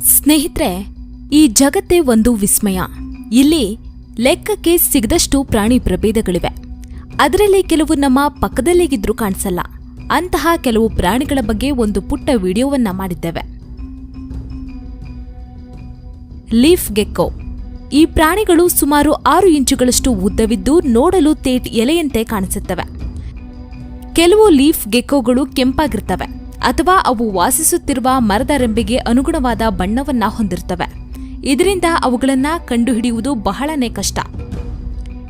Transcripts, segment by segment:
ಸ್ನೇಹಿತರೆ, ಈ ಜಗತ್ತೇ ಒಂದು ವಿಸ್ಮಯ. ಇಲ್ಲಿ ಲೆಕ್ಕಕ್ಕೆ ಸಿಗದಷ್ಟು ಪ್ರಾಣಿ ಪ್ರಭೇದಗಳಿವೆ. ಅದರಲ್ಲಿ ಕೆಲವು ನಮ್ಮ ಪಕ್ಕದಲ್ಲಿಗಿದ್ರೂ ಕಾಣಿಸಲ್ಲ. ಅಂತಹ ಕೆಲವು ಪ್ರಾಣಿಗಳ ಬಗ್ಗೆ ಒಂದು ಪುಟ್ಟ ವಿಡಿಯೋವನ್ನ ಮಾಡಿದ್ದೇವೆ. Leaf gecko. ಈ ಪ್ರಾಣಿಗಳು ಸುಮಾರು ಆರು ಇಂಚುಗಳಷ್ಟು ಉದ್ದವಿದ್ದು ನೋಡಲು ತೇಟ್ ಎಲೆಯಂತೆ ಕಾಣಿಸುತ್ತವೆ. ಕೆಲವು ಲೀಫ್ ಗೆಕ್ಕೋಗಳು ಕೆಂಪಾಗಿರ್ತವೆ. ಅಥವಾ ಅವು ವಾಸಿಸುತ್ತಿರುವ ಮರದ ರೆಂಬೆಗೆ ಅನುಗುಣವಾದ ಬಣ್ಣವನ್ನ ಹೊಂದಿರ್ತವೆ ಇದರಿಂದ ಅವುಗಳನ್ನ ಕಂಡುಹಿಡಿಯುವುದು ಬಹಳನೇ ಕಷ್ಟ.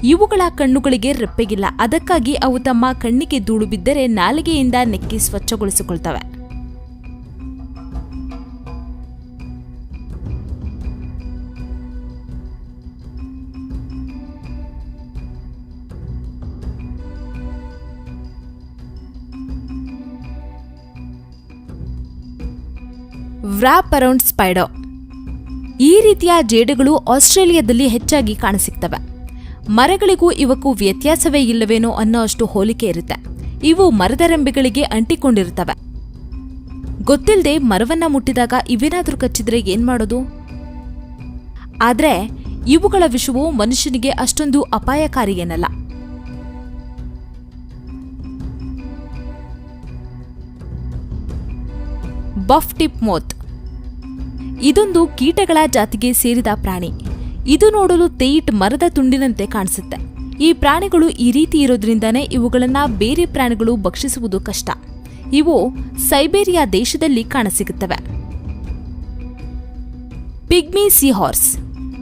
ಇವುಗಳ ಕಣ್ಣುಗಳಿಗೆ ರೆಪ್ಪೆಗಿಲ್ಲ. ಅದಕ್ಕಾಗಿ ಅವು ತಮ್ಮ ಕಣ್ಣಿಗೆ ಧೂಳು ಬಿದ್ದರೆ ನಾಲಿಗೆಯಿಂದ ನೆಕ್ಕಿ ಸ್ವಚ್ಛಗೊಳಿಸಿಕೊಳ್ತವೆ. Wrap around spider. ಈ ರೀತಿಯ ಜೇಡುಗಳು ಆಸ್ಟ್ರೇಲಿಯಾದಲ್ಲಿ ಹೆಚ್ಚಾಗಿ ಕಾಣಸಿಗ್ತವೆ. ಮರಗಳಿಗೂ ಇವಕ್ಕೂ ವ್ಯತ್ಯಾಸವೇ ಇಲ್ಲವೇನೋ ಅನ್ನೋ ಅಷ್ಟು ಹೋಲಿಕೆ ಇರುತ್ತೆ. ಇವು ಮರದ ರೆಂಬೆಗಳಿಗೆ ಅಂಟಿಕೊಂಡಿರುತ್ತವೆ. ಗೊತ್ತಿಲ್ಲದೆ ಮರವನ್ನ ಮುಟ್ಟಿದಾಗ ಇವೇನಾದರೂ ಕಚ್ಚಿದ್ರೆ ಏನ್ ಮಾಡೋದು? ಆದ್ರೆ ಇವುಗಳ ವಿಷವು ಮನುಷ್ಯನಿಗೆ ಅಷ್ಟೊಂದು ಅಪಾಯಕಾರಿ ಬಫ್ ಟಿಪ್ ಮೋತ್. ಇದೊಂದು ಕೀಟಗಳ ಜಾತಿಗೆ ಸೇರಿದ ಪ್ರಾಣಿ. ಇದು ನೋಡಲು ತೇಯಿಟ್ ಮರದ ತುಂಡಿನಂತೆ ಕಾಣಿಸುತ್ತೆ. ಈ ಪ್ರಾಣಿಗಳು ಈ ರೀತಿ ಇರೋದ್ರಿಂದನೇ ಇವುಗಳನ್ನ ಬೇರೆ ಪ್ರಾಣಿಗಳು ಭಕ್ಷಿಸುವುದು ಕಷ್ಟ. ಇವು ಸೈಬೇರಿಯಾ ದೇಶದಲ್ಲಿ ಕಾಣಸಿಗುತ್ತವೆ. Pygmy seahorse.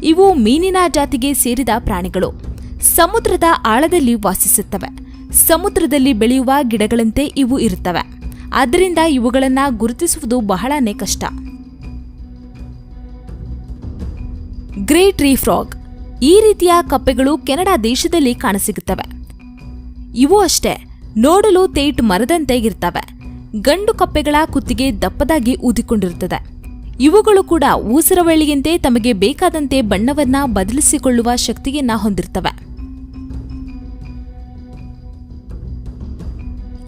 ಇವು ಮೀನಿನ ಜಾತಿಗೆ ಸೇರಿದ ಪ್ರಾಣಿಗಳು. ಸಮುದ್ರದ ಆಳದಲ್ಲಿ ವಾಸಿಸುತ್ತವೆ. ಸಮುದ್ರದಲ್ಲಿ ಬೆಳೆಯುವ ಗಿಡಗಳಂತೆ ಇವು ಇರುತ್ತವೆ. ಆದ್ದರಿಂದ ಇವುಗಳನ್ನು ಗುರುತಿಸುವುದು ಬಹಳನೇ ಕಷ್ಟ. Grey tree frog. ಈ ರೀತಿಯ ಕಪ್ಪೆಗಳು ಕೆನಡಾ ದೇಶದಲ್ಲಿ ಕಾಣಸಿಗುತ್ತವೆ. ಇವು ಅಷ್ಟೇ, ನೋಡಲು ತೇಟ್ ಮರದಂತೆ ಇರ್ತವೆ. ಗಂಡು ಕಪ್ಪೆಗಳ ಕುತ್ತಿಗೆ ದಪ್ಪದಾಗಿ ಊದಿಕೊಂಡಿರುತ್ತದೆ. ಇವುಗಳು ಕೂಡ ಊಸರವಳ್ಳಿಯಂತೆ ತಮಗೆ ಬೇಕಾದಂತೆ ಬಣ್ಣವನ್ನ ಬದಲಿಸಿಕೊಳ್ಳುವ ಶಕ್ತಿಯನ್ನ ಹೊಂದಿರ್ತವೆ.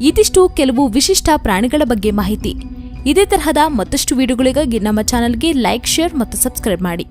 ಇದಿಷ್ಟು ಕೆಲವು ವಿಶಿಷ್ಟ ಪ್ರಾಣಿಗಳ ಬಗ್ಗೆ ಮಾಹಿತಿ. ಇದೇ ತರಹದ ಮತ್ತಷ್ಟು ವಿಡಿಯೋಗಳಿಗಾಗಿ ನಮ್ಮ ಚಾನಲ್ಗೆ ಲೈಕ್, ಶೇರ್ ಮತ್ತು ಸಬ್ಸ್ಕ್ರೈಬ್ ಮಾಡಿ.